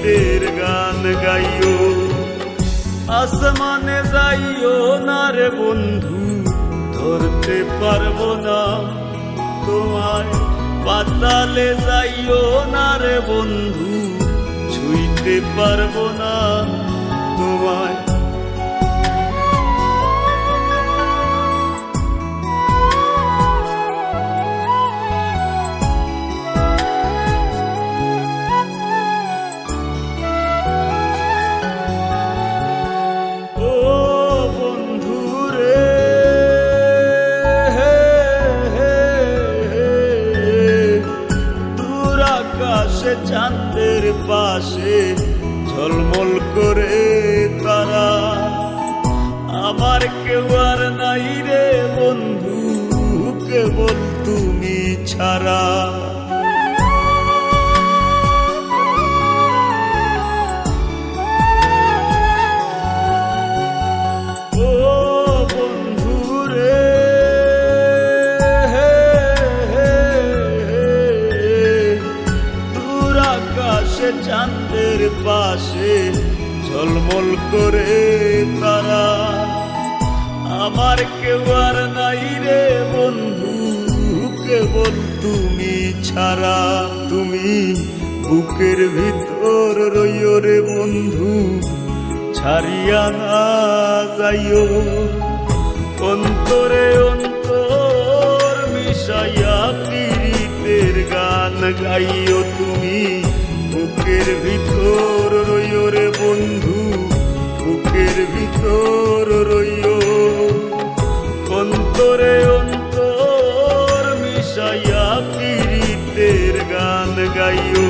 পীড়িতের গান গাইও। আসমানে যাইও না রে বন্ধু, ধরতে পারব না। তোমায় পাতালে যাইও না রে বন্ধু, ছুঁইতে পারব না। তোমায় ঝলমল করে তারা। আমার কেউ আর নাই রে বন্ধু কেবল তুমি ছাড়া। চাঁদের পাশে ঝলমল করে তারা। আমার কেউ আর নাই রে বন্ধু, কেবল তুমি ছাড়া। তুমি বুকের ভিতর রইও রে বন্ধু, ছাড়িয়া না যাইও। অন্তরে অন্তর মিশাইয়া পীড়িতের গান গাইও তুমি। গান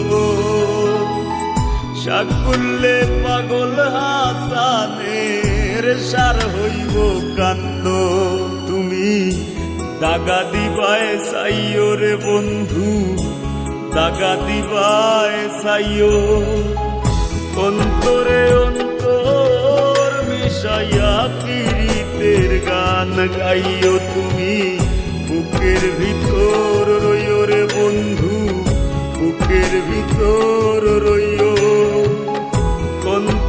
সাকুল্লে পাগল হাসানের সার হইব কান্দ তুমি দাগা দিবায় সাইও রে বন্ধু, দাগা দিবায় সাইও অন্তরে অন্তর মিশাইয়া পীড়িতের গান গাইও তুমি। বুকের ভিতর রইও রে বন্ধু, বুকের ভিতর